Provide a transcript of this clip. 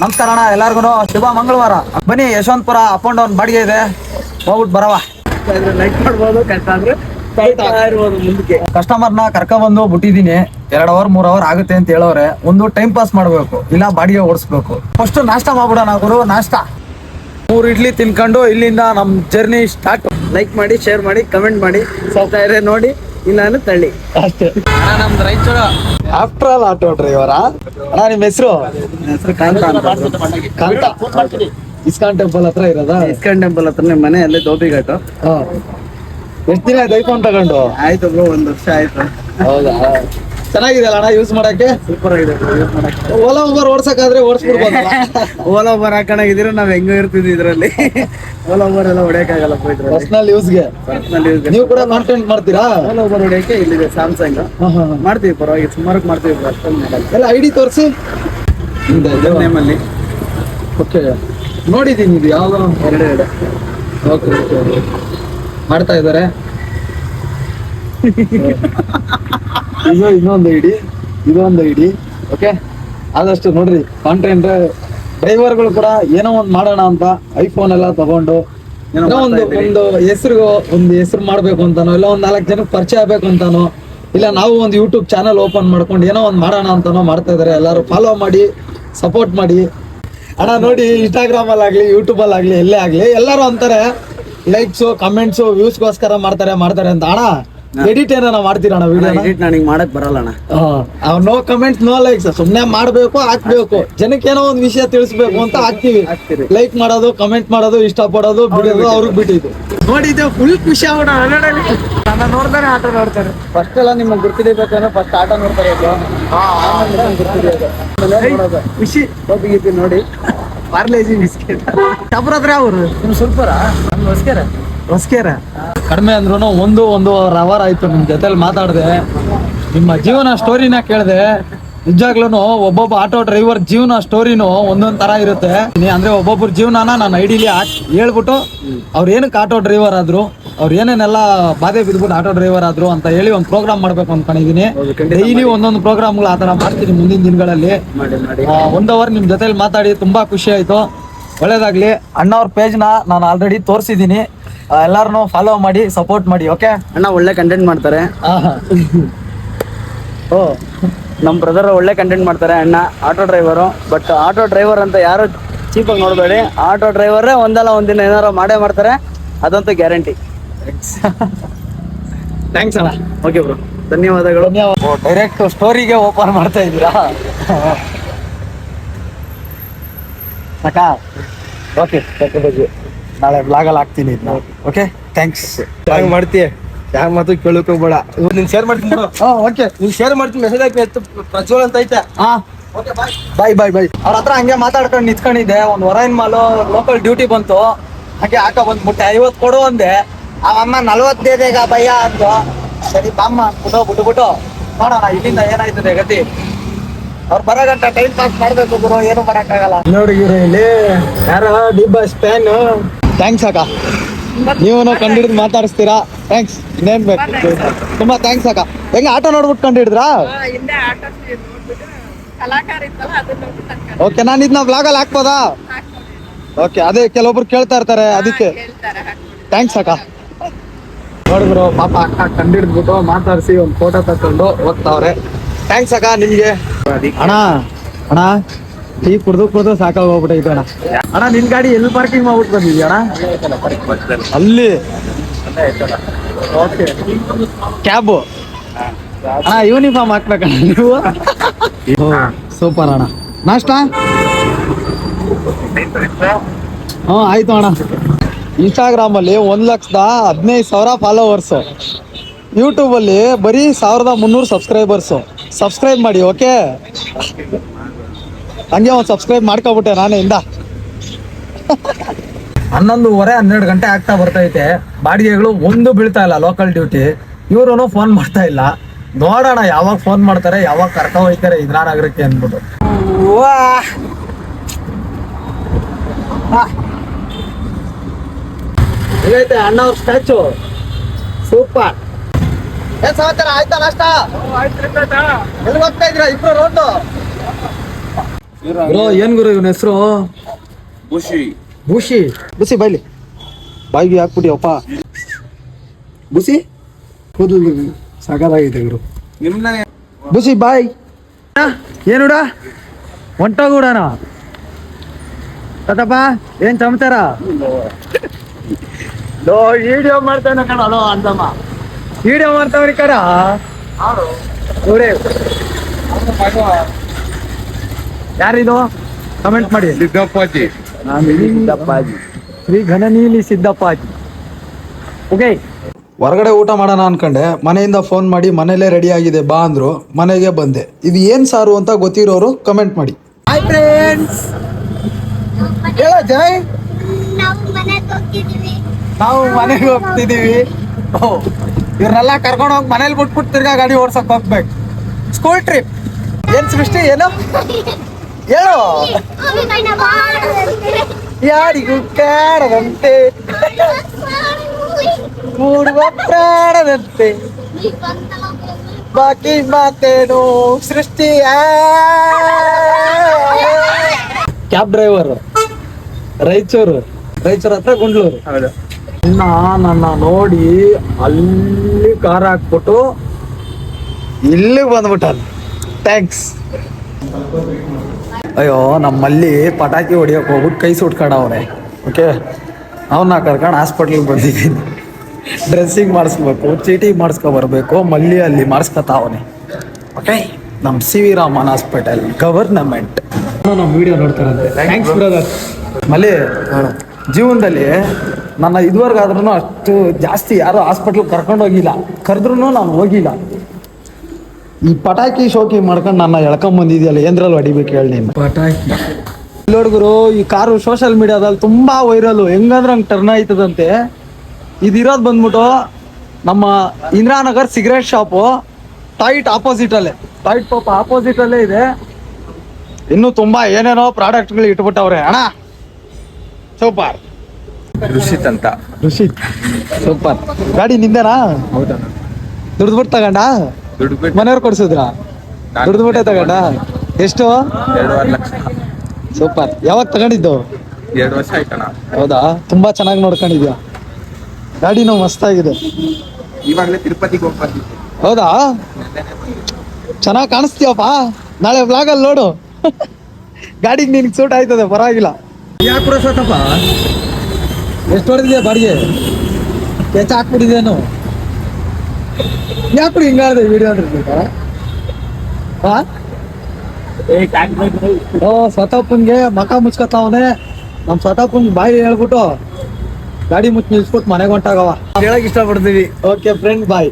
ನಮಸ್ಕಾರ ಅಣ್ಣ ಎಲ್ಲಾರ್ಗು ಶುಭ ಮಂಗಳವಾರ. ಬನ್ನಿ, ಯಶವಂತಪುರ ಅಪ್ ಅಂಡ್ ಡೌನ್ ಬಾಡಿಗೆ ಇದೆ. ಹೋಗ್ಬಿಟ್ಟು ಬರವ. ಲೈಕ್ ಮಾಡ್ಬೋದು ಕಷ್ಟ ಕಸ್ಟಮರ್ನ ಕರ್ಕೊಂಡ್ಬಂದು ಬಿಟ್ಟಿದೀನಿ ಎರಡ್ ಅವರ್ ಮೂರ್ ಅವರ್ ಆಗುತ್ತೆ ಅಂತ ಹೇಳೋರೆ ಒಂದು ಟೈಮ್ ಪಾಸ್ ಮಾಡ್ಬೇಕು. ಇಲ್ಲ, ಬಾಡಿಗೆ ಓಡಿಸ್ಬೇಕು. ಫಸ್ಟ್ ನಾಷ್ಟ ಮಾಡ್ಬಿಡೋಣ ಗುರು, ನಾಷ್ಟ. ಮೂರು ಇಡ್ಲಿ ತಿನ್ಕೊಂಡು ಇಲ್ಲಿಂದ ನಮ್ ಜರ್ನಿ ಸ್ಟಾರ್ಟ್ ಲೈಕ್ ಮಾಡಿ ಶೇರ್ ಮಾಡಿ ಕಮೆಂಟ್ ಮಾಡಿ. ಇದ್ರೆ ನೋಡಿ. ಇಲ್ಲ ಅಂದ್ರೆ ತಳ್ಳಿ. ಅಷ್ಟೇ. ನಮ್ದು Raichur after all auto driver? ಅಣ್ಣ ನಿಮ್ಮ ಹೆಸರು? ಹೆಸರು ಕಾಂತ ಅಂತ. ಕಾಂತ. ಇಸ್ಕಾನ್ ಟೆಂಪಲ್ ಹತ್ರ ಇರೋದಾ? ಇಸ್ಕಾನ್ ಟೆಂಪಲ್ ಹತ್ರನೇ ಮನೆ ಅಲ್ಲೇ ದೋಪಿಘಾಟು. ಎಷ್ಟು ದಿನ ಆಯ್ತು ಐಫೋನ್ ತಗೊಂಡು? ಆಯ್ತು ಬ್ರೋ ಒಂದು ವರ್ಷ ಆಯ್ತು. ಹೌದಾ? ಚೆನ್ನಾಗಿದೆ ಅಣ್ಣ ಯೂಸ್ ಮಾಡಕ್ಕೆ? ಸೂಪರ್ ಆಗಿದೆ ಓಲಾ ಉಬರ್ ಓಡ್ಸಕ್ಕಾದ್ರೆ ಓಡಿಸ್ಬಿಡ್ಬೋದು ಓಲಾ ಓಬರ್ ಹಾಕೊಂಡಿದ್ರೆ ನಾವ್ ಹೆಂಗ ಇರ್ತಿದ್ವಿ ಇದ್ರಲ್ಲಿ. ಓಲಾ ಓಬರ್ ಎಲ್ಲ ಹೊಡೆಯಕ್ಕಾಗಲ್ಲ ಆಗಲ್ಲ ಪರ್ಸನಲ್ ಯೂಸ್ಗೆ ಪರ್ಸನಲ್ ಯೂಸ್ ನೀವು ಕೂಡ ಕಾಂಟೆಂಟ್ ಮಾಡ್ತೀರಾ? ಓಲಾ ಓಬರ್ ಹೊಡೆಯಕ್ಕೆ ಇಲ್ಲಿದೆ ಸ್ಯಾಮ್ಸಂಗ್ ಮಾಡ್ತೀವಿ ಪರವಾಗಿ ಸುಮಾರು ಮಾಡ್ತೀವಿ ಎಲ್ಲ ಐಡಿ ತೋರಿಸಿ. ನೇಮ್ ಅಲ್ಲಿ. ಓಕೆ ನೋಡಿದ್ದೀನಿ ಇದು ಯಾವ ಎರಡು ಎರಡೆ. ಓಕೆ ಓಕೆ ಮಾಡ್ತಾ ಇದ್ದಾರೆ. ಇದು ಇನ್ನೊಂದು ಐಡಿ ಇದೊಂದು ಐಡಿ ಓಕೆ ಆದಷ್ಟು ನೋಡ್ರಿ ಕಾಂಟೆಂಟ್ ಡ್ರೈವರ್ಗಳು ಕೂಡ ಏನೋ ಒಂದು ಮಾಡೋಣ ಅಂತ ಐಫೋನ್ ಎಲ್ಲ ತಗೊಂಡು ಏನೋ ಒಂದು ಒಂದು ಹೆಸರು ಒಂದು ಹೆಸರು ಮಾಡ್ಬೇಕು ಅಂತಾನೋ ಇಲ್ಲ ಒಂದು ನಾಲ್ಕು ಜನಕ್ಕೆ ಪರಿಚಯ ಆಗ್ಬೇಕು ಅಂತಾನೋ ಇಲ್ಲ ನಾವು ಒಂದು ಯೂಟ್ಯೂಬ್ ಚಾನಲ್ ಓಪನ್ ಮಾಡ್ಕೊಂಡು ಏನೋ ಒಂದು ಮಾಡೋಣ ಅಂತಾನೋ ಮಾಡ್ತಾ ಇದಾರೆ ಎಲ್ಲರೂ ಫಾಲೋ ಮಾಡಿ ಸಪೋರ್ಟ್ ಮಾಡಿ. ಅಣ್ಣ ನೋಡಿ ಇನ್ಸ್ಟಾಗ್ರಾಮ್ ಅಲ್ಲಿ ಆಗ್ಲಿ ಯೂಟ್ಯೂಬ್ ಅಲ್ಲಿ ಆಗ್ಲಿ ಎಲ್ಲೇ ಆಗ್ಲಿ ಎಲ್ಲರೂ ಅಂತಾರೆ ಲೈಕ್ಸ್ ಕಮೆಂಟ್ಸ್ ವ್ಯೂಸ್ಗೋಸ್ಕರ ಮಾಡ್ತಾರೆ ಮಾಡ್ತಾರೆ ಅಂತ. ಅಣ್ಣ ಎಡಿಟ್ ಏನಾರ ಮಾಡ್ತೀರಣ್ಣ ವಿಡಿಯೋ ಎಡಿಟ್ ನನಗೆ ಮಾಡಕ್ ಬರಲ್ಲ ಅಣ್ಣ ನೋ ಕಮೆಂಟ್ಸ್ ನೋ ಲೈಕ್ಸ್ ಸುಮ್ನೆ ಮಾಡಬೇಕು ಹಾಕ್ಬೇಕು. ಜನಕ್ಕೆ ಏನೋ ಒಂದ್ ವಿಷಯ ತಿಳಿಸ್ಬೇಕು ಅಂತ ಹಾಕ್ತಿವಿ. ಲೈಕ್ ಮಾಡೋದು ಕಮೆಂಟ್ ಮಾಡೋದು ಇಷ್ಟ ಪಡೋದು ಬಿಡೋದು ಅವ್ರಿಗೆ ಬಿಟ್ಟಿದ್ದು. ನೋಡಿದ್ದೆ ಫುಲ್ ಖುಷಿ ಆಗ್ಬಿಡ ನನ್ನ ನೋಡ್ತಾರೆ ಆಟ ನೋಡ್ತಾರೆ. ಫಸ್ಟ್ ಎಲ್ಲ ನಿಮಗೆ ಗುರ್ತಿಡಿಬೇಕಂದ್ರೆ ಫಸ್ಟ್ ಆಟ ನೋಡ್ತಾರೆ ಗುರ್ತಿಡಿಯೋದು. ಖುಷಿ. ಗೀಪಿ ನೋಡಿ. ಪಾರ್ಲೇಜಿ ಬಿಸ್ಕೆಟ್ ಟಬ್ರ ಹತ್ರ ಅವ್ರು ನಿಮ್ ಸೂಪರ ನಮ್ಗೆ ಹೊಸ್ಕೆರೆ. ಹೊಸ್ಕೇರ? ಕಡಿಮೆ ಅಂದ್ರೂ ಒಂದು ಒಂದು ಅವರ್ ಆಯ್ತು ನಿಮ್ ಜೊತೆಲಿ ಮಾತಾಡ್ದೆ. ನಿಮ್ಮ ಜೀವನ ಸ್ಟೋರಿನ ಕೇಳಿದೆ. ನಿಜಾಗ್ಲೂ ಒಬ್ಬೊಬ್ಬ ಆಟೋ ಡ್ರೈವರ್ ಜೀವನ ಸ್ಟೋರಿನೂ ಒಂದೊಂದ್ ತರ ಇರುತ್ತೆ. ನೀ- ಅಂದ್ರೆ ಒಬ್ಬೊಬ್ಬರ ಜೀವನನ ನಾನು ಐಡಿಲಿ ಹಾಕಿ ಹೇಳ್ಬಿಟ್ಟು ಅವ್ರು ಏನಕ್ಕೆ ಆಟೋ ಡ್ರೈವರ್ ಆದ್ರು ಅವ್ರು ಏನೇನೆಲ್ಲ ಬಾಧೆ ಬಿದ್ಬಿಟ್ಟು ಆಟೋ ಡ್ರೈವರ್ ಆದ್ರು ಅಂತ ಹೇಳಿ ಒಂದು ಪ್ರೋಗ್ರಾಮ್ ಮಾಡ್ಬೇಕು ಅನ್ಕೊಂಡಿದೀನಿ. ಡೈಲಿ ಒಂದೊಂದು ಪ್ರೋಗ್ರಾಮ್ಗಳು ಆ ಥರ ಮಾಡ್ತೀನಿ ಮುಂದಿನ ದಿನಗಳಲ್ಲಿ. ಒಂದ್ ಅವರ್ ನಿಮ್ ಜೊತೆಲಿ ಮಾತಾಡಿ ತುಂಬಾ ಖುಷಿ ಆಯ್ತು. ಒಳ್ಳೇದಾಗ್ಲಿ. ಅಣ್ಣ ಅವ್ರ ಪೇಜ್ನ ನಾನು ಆಲ್ರೆಡಿ ತೋರಿಸಿದ್ದೀನಿ ಎಲ್ಲಾರನು ಫಾಲೋ ಮಾಡಿ ಸಪೋರ್ಟ್ ಮಾಡಿ ಓಕೆ ಅಣ್ಣ ಒಳ್ಳೆ ಕಂಟೆಂಟ್ ಮಾಡ್ತಾರೆ. ಓ ನಮ್ಮ ಬ್ರದರ್ ಒಳ್ಳೆ ಕಂಟೆಂಟ್ ಮಾಡ್ತಾರೆ ಅಣ್ಣ. Auto driver but auto driver ಅಂತ ಯಾರು ಚೀಪಾಗಿ ನೋಡಬೇಡಿ. ಆಟೋ ಡ್ರೈವರೇ ಒಂದಲ್ಲ ಒಂದಿನ ಏನಾರು ಮಾಡೇ ಮಾಡ್ತಾರೆ ಅದಂತೂ ಗ್ಯಾರಂಟಿ ಥ್ಯಾಂಕ್ಸ್ ಅಣ್ಣ. ಓಕೆ ಬ್ರೋ ಧನ್ಯವಾದಗಳು. ಡೈರೆಕ್ಟ್ ಸ್ಟೋರಿಗೆ ಓಪನ್ ಮಾಡ್ತಾ ಇದ್ದೀರಾ? ಸಾಕಾ ಓಕೆ ಬಗ್ಗೆ ನಾಳೆ ಬ್ಲಾಗಲ್ಲಿ ಹಾಕ್ತೀನಿ ಇದನ್ನ ಓಕೆ ಥ್ಯಾಂಕ್ಸ್ ಹಂಗ್ ಮಾಡ್ತೀಯ? ಯಾರ ಮಾತು ಕೇಳಕ್ ಹೋಗ್ಬೇಡ ನೀನ್ ಶೇರ್ ಮಾಡ್ತೀನಿ ಬಿಡು. ಹಾಂ ಓಕೆ ನೀನ್ ಶೇರ್ ಮಾಡ್ತೀನಿ ಮೆಸೇಜ್ ಹಾಕಿ ಎತ್ತು ಪ್ರಜ್ವಲ್ ಅಂತ ಐತೆ. ಹಾ. ಬಾಯ್ ಬಾಯ್ ಬಾಯ್ ಅವ್ರ ಹತ್ರ ಹಂಗೆ ಮಾತಾಡ್ಕೊಂಡು ನಿಂತ್ಕೊಂಡಿದ್ದೆ. ಒಂದು ಹೊರೈನ್ ಮಾಲು ಲೋಕಲ್ ಡ್ಯೂಟಿ ಬಂತು. ಹಾಗೆ ಹಾಕ ಬಂದ್ಬಿಟ್ಟೆ. ಐವತ್ತು ಕೊಡು ಅಂದೆ. ಅವಮ್ಮ ನಲ್ವತ್ತೈದೇಗ ಭಯ ಅಂದು ಸರಿ ಬಾಮ್ಮ ಬಿಟ್ಟು ಬಿಟ್ಟು ನೋಡೋಣ ಇಲ್ಲಿಂದ ಏನಾಯ್ತದೆ ಗತಿ? ಅವ್ರು ಬರೋ ಗಂಟ ಟೈಮ್ ಪಾಸ್ ಮಾಡ್ಬೇಕು ಗುರು ಏನು ಮಾಡಕ್ಕಾಗಲ್ಲ. ನೋಡಿ ಗುರು ಇಲ್ಲಿ ಯಾರೋ ಡಿ ಬಸ್ ಫ್ಯಾನ್ ಥ್ಯಾಂಕ್ಸ್ ಅಕ್ಕ. ನೀವು ಕಂಡಿಡಿದು ಮಾತಾಡಿಸ್ತೀರಾ? ಥ್ಯಾಂಕ್ಸ್ ಇನ್ನೇನ್ ಬೇಕು? ತುಂಬಾ ಥ್ಯಾಂಕ್ಸ್ ಅಕ್ಕ. ಹೆಂಗ ಆಟೋ ನೋಡ್ಬಿಟ್ಟು ಕಂಡಿಡಿದ್ರಾ ಓಕೆ ನಾನು ಇದನ್ನ ಬ್ಲಾಗಲ್ಲಿ ಹಾಕ್ಬೋದಾ? ಓಕೆ ಅದೇ ಕೆಲವೊಬ್ರು ಕೇಳ್ತಾ ಇರ್ತಾರೆ ಅದಕ್ಕೆ. ಥ್ಯಾಂಕ್ಸ್ ಅಕ್ಕ. ನೋಡಿದ್ರು ಪಾಪ ಅಕ್ಕ ಕಂಡಿಡ್ದ್ಬಿಟ್ಟು ಮಾತಾಡಿಸಿ ಒಂದು ಫೋಟೋ ತಕೊಂಡು ಹೋಗ್ತಾವ್ರೆ. ಥ್ಯಾಂಕ್ಸ್ ಅಕ್ಕ ನಿಮ್ಗೆ. ಅಣ್ಣ ಅಣ್ಣ, ಟೀ ಕುಡ್ದು ಕುಡ್ದು ಸಾಕಾಗಿ ಹೋಗ್ಬಿಟ್ಟೈತೆ ಅಣ್ಣ. ಅಣ್ಣ, ನಿನ್ ಗಾಡಿ ಎಲ್ಲಿ ಪಾರ್ಕಿಂಗ್ ಮಾಡ್ಬಿಟ್ಟು ಬಂದಿದ್ಯ ಅಣ್ಣ? ಅಲ್ಲಿ. ಕ್ಯಾಬು ಅಣ್ಣ ಯೂನಿಫಾರ್ಮ್ ಹಾಕ್ಬೇಕಣ್ಣ ನೀವು? ಸೂಪರ್ ಅಣ್ಣ. ನಾಷ್ಟ ಹ್ಞೂ, ಆಯ್ತು ಅಣ್ಣ. ಇನ್ಸ್ಟಾಗ್ರಾಮಲ್ಲಿ ಒಂದ್ ಲಕ್ಷದ ಹದಿನೈದು ಸಾವಿರ ಫಾಲೋವರ್ಸ್ ಯೂಟ್ಯೂಬಲ್ಲಿ ಬರೀ ಸಾವಿರದ ಮುನ್ನೂರು ಸಬ್ಸ್ಕ್ರೈಬರ್ಸ್ ಸಬ್ಸ್ಕ್ರೈಬ್ ಮಾಡಿ ಓಕೆ ಹಂಗೆ ಒಂದು ಸಬ್ಸ್ಕ್ರೈಬ್ ಮಾಡ್ಕೊಬಿಟ್ಟೆ ನಾನೇ ಇಂದ. ಹನ್ನೊಂದುವರೆ ಹನ್ನೆರಡು ಗಂಟೆ ಆಗ್ತಾ ಬರ್ತೈತೆ. ಬಾಡಿಗೆಗಳು ಒಂದು ಬೀಳ್ತಾ ಇಲ್ಲ ಲೋಕಲ್ ಡ್ಯೂಟಿ ಇವ್ರು ಫೋನ್ ಮಾಡ್ತಾ ಇಲ್ಲ. ನೋಡೋಣ ಯಾವಾಗ ಫೋನ್ ಮಾಡ್ತಾರೆ ಯಾವಾಗ ಕರ್ಕೊ ಹೋಯ್ತಾರೆ ಇಂದ್ರಾನಗರಕ್ಕೆ ಅಂದ್ಬಿಟ್ಟು. ಅಣ್ಣ ಅವ್ರ ಸ್ಟ್ಯಾಚು ಸೂಪರ್ ಏನ್ ಸಮಾಚಾರ? ಆಯ್ತಾ ನಾಷ್ಟ ಎಲ್ಲಿ ಹೋಗ್ತಾ ಇದ್ರ ಇಬ್ರು ರೋಡ್ ಏನ್ ಗುರು ಇವನ ಹೆಸರು? ಬುಷಿ ಬುಷಿ ಬುಸಿ ಬೈಲಿ. ಬಾಯಿಗೆ ಹಾಕ್ಬಿಟ್ಟಿಯಪ್ಪ ಬುಸಿ ಕೂದಲು ಸಗದಾಗಿದೆ ಗುರು. ನಿಮ್ನ ಬುಸಿ ಬಾಯ್. ಏನುಡ ಹೊಂಟೋಗುಡಣ ಕತಪ್ಪ ಏನ್ ಚಮಚಾರ ವಿಡಿಯೋ ಮಾಡ್ತಾನೆ ಅಲೋ ಅಂತಮ್ಮ. ವಿಡಿಯೋ ಮಾಡ್ತಾವ್ರಿ ಕರ. ನೋಡೇ ಯಾರಿದು? ಕಮೆಂಟ್ ಮಾಡಿ. ಸಿದ್ದಪ್ಪಾಜಿ. ಸಿದ್ದಪ್ಪಾಜಿ. ಶ್ರೀ ಘನನೀಲಿ ಸಿದ್ದಪ್ಪಾಜಿ. ಓಕೆ ಹೊರಗಡೆ ಊಟ ಮಾಡೋಣ ಅನ್ಕೊಂಡೆ. ಮನೆಯಿಂದ ಫೋನ್ ಮಾಡಿ ಮನೇಲೇ ರೆಡಿ ಆಗಿದೆ ಬಾ ಅಂದ್ರು ಮನೆಗೆ ಬಂದೆ. ಇದು ಏನ್ ಸಾರು ಅಂತ ಗೊತ್ತಿರೋರು ಕಮೆಂಟ್ ಮಾಡಿ. ಹಾಯ್ ಫ್ರೆಂಡ್ಸ್ ಹೇಳೋ ಜೈ ನಾವು ಮನೆಗೆ ಹೋಗ್ತಿದೀವಿ ಇವ್ರನ್ನೆಲ್ಲ ಕರ್ಕೊಂಡು ಹೋಗಿ ಮನೇಲಿ ಬಿಟ್ಬಿಟ್ಟು ತಿರ್ಗಾ ಗಾಡಿ ಓಡ್ಸಕ್ ಹೋಗ್ಬೇಕು. ಸ್ಕೂಲ್ ಟ್ರಿಪ್ ಏನ್ ಸೃಷ್ಟಿ, ಏನು? ಹೇಳು. ಯಾರಿಗೂ ಕಾಡದಂತೆ ಮೂಡುವ ಪ್ರಾಣದಂತೆ. ಬಾಕಿ ಮಾತೇನು ಸೃಷ್ಟಿಯ ಕ್ಯಾಬ್ ಡ್ರೈವರ್ ರಾಯಚೂರು. ರಾಯಚೂರು ಹತ್ರ ಗುಂಡ್ಲೂರು. ಹೌದು. ಇನ್ನ ನನ್ನ ನೋಡಿ ಅಲ್ಲಿ ಕಾರ್ ಹಾಕ್ಬಿಟ್ಟು ಇಲ್ಲಿಗೆ ಬಂದ್ಬಿಟ್ಟ ಥ್ಯಾಂಕ್ಸ್ ಅಯ್ಯೋ ನಮ್ಮಲ್ಲಿ ಪಟಾಕಿ ಹೊಡಿಯೋಕೆ ಹೋಗ್ಬಿಟ್ಟು ಕೈ ಸುಟ್ಕೊಂಡವ್ರೆ ಓಕೆ ಅವನ್ನ ಕರ್ಕೊಂಡು ಹಾಸ್ಪಿಟ್ಲಿಗೆ ಬಂದಿದ್ದೀನಿ. ಡ್ರೆಸ್ಸಿಂಗ್ ಮಾಡಿಸ್ಬೇಕು ಚೀಟಿ ಮಾಡಿಸ್ಕೊ ಬರಬೇಕು ಮಲ್ಲಿ ಅಲ್ಲಿ ಮಾಡಿಸ್ಕೊತಾವನೆ ಓಕೆ ನಮ್ಮ C V Raman hospital government ನಮ್ಮ ವಿಡಿಯೋ ನೋಡ್ತಾರಂತೆ. ಥ್ಯಾಂಕ್ಸ್ ಬ್ರದರ್ ಮಲ್ಲಿ ಜೀವನದಲ್ಲಿ ನನ್ನ ಇದುವರೆಗೂ ಆದ್ರೂ ಅಷ್ಟು ಜಾಸ್ತಿ ಯಾರು ಹಾಸ್ಪಿಟ್ಲ್ ಕರ್ಕೊಂಡು ಹೋಗಿಲ್ಲ. ಕರೆದ್ರೂ ನಾನು ಹೋಗಿಲ್ಲ. ಈ ಪಟಾಕಿ ಶೋಕಿ ಮಾಡ್ಕೊಂಡು ನನ್ನ ಎಳ್ಕೊಂಡ್ ಬಂದಿದ್ಯಲ್ಲ ಏನ್ರಲ್ಲಿ ಹೊಡಿಬೇಕು ಹೇಳಿ ನೀನು? ಪಟಾಕಿ. ಹುಡುಗರು ಈ ಕಾರು ಸೋಷಿಯಲ್ ಮೀಡಿಯಾದಲ್ಲಿ ತುಂಬಾ ವೈರಲ್ ಹೆಂಗಂದ್ರೆ ಹಂಗೆ ಟರ್ನ್ ಆಯ್ತದಂತೆ. ಇದಿರೋದು ಬಂದ್ಬಿಟ್ಟು ನಮ್ಮ Indiranagar cigarette shop tight opposite ಅಲ್ಲೇ. ಟೈಟ್ ಪಾಪ ಆಪೋಸಿಟ್ ಅಲ್ಲೇ ಇದೆ. ಇನ್ನು ತುಂಬಾ ಏನೇನೋ ಪ್ರಾಡಕ್ಟ್ಗಳು ಇಟ್ಬಿಟ್ಟವ್ರೆ. ಅಣ್ಣ ಸೂಪರ್. ಋಷಿತ್ ಅಂತ ಋಷಿತ್ ಸೂಪರ್. ಗಾಡಿ ನಿಂದೇನಾ? ಹೌದಾ ದುಡ್ದು ಬಿಟ್ಟು ತಗೊಂಡ? ದುಡ್ಡು ಬಿಟ್ಟು. ಮನೆಯವ್ರು ಕೊಡ್ಸಿದ್ರ? ದುಡ್ದು ಬಿಟ್ಟೆ ತಗೊಂಡ? ಎಷ್ಟು? ಎರಡೂವರೆ ಲಕ್ಷ. ಸೂಪರ್. ಯಾವಾಗ ತಗೊಂಡಿದ್ದು? ಎರಡು ವರ್ಷ ಆಯ್ತಣ್ಣ. ಹೌದಾ? ತುಂಬಾ ಚೆನ್ನಾಗಿ ನೋಡ್ಕೊಂಡಿದ್ಯಾ? ಗಾಡಿನೂ ಮಸ್ತಾಗಿದೆ. ಇವಾಗಲೇ ತಿರುಪತಿಗೆ ಹೌದಾ? ಚೆನ್ನಾಗಿ ಕಾಣಿಸ್ತೀಯಪ್ಪ? ನಾಳೆ ಬ್ಲಾಗಲ್ಲಿ ನೋಡು. ಗಾಡಿಗೆ ನಿನ್ಗೆ ಸೂಟ್ ಆಯ್ತದೆ ಪರವಾಗಿಲ್ಲ. ಯಾಕೆ ಪುರಸತ್ತಪ್ಪ ಎಷ್ಟು ಹೊಡೆದಿದೆ ಬಾಡಿಗೆ? ಕೆಚ್ಚ ಹಾಕ್ಬಿಟ್ಟಿದೇನು ಯಾಕೆ ಹಿಂಗಾದ್ರೆ ವಿಡಿಯೋ ಅಂದ್ರೆ ಹಾ ಓ ಸ್ವತಪ್ಪನ್ಗೆ ಮಕ ಮುಚ್ಕೊತಾವನೆ. ನಮ್ ಸ್ವತಪ್ಪನ್ ಬಾಯಿ ಹೇಳ್ಬಿಟ್ಟು ಗಾಡಿ ಮುಚ್ಚಿ ನಿಲ್ಸ್ಬಿಟ್ಟು ಮನೆಗೆ ಹೊಂಟಾಗವ. ಹೇಳಕ್ ಇಷ್ಟಪಡ್ತೀವಿ. Okay friend bye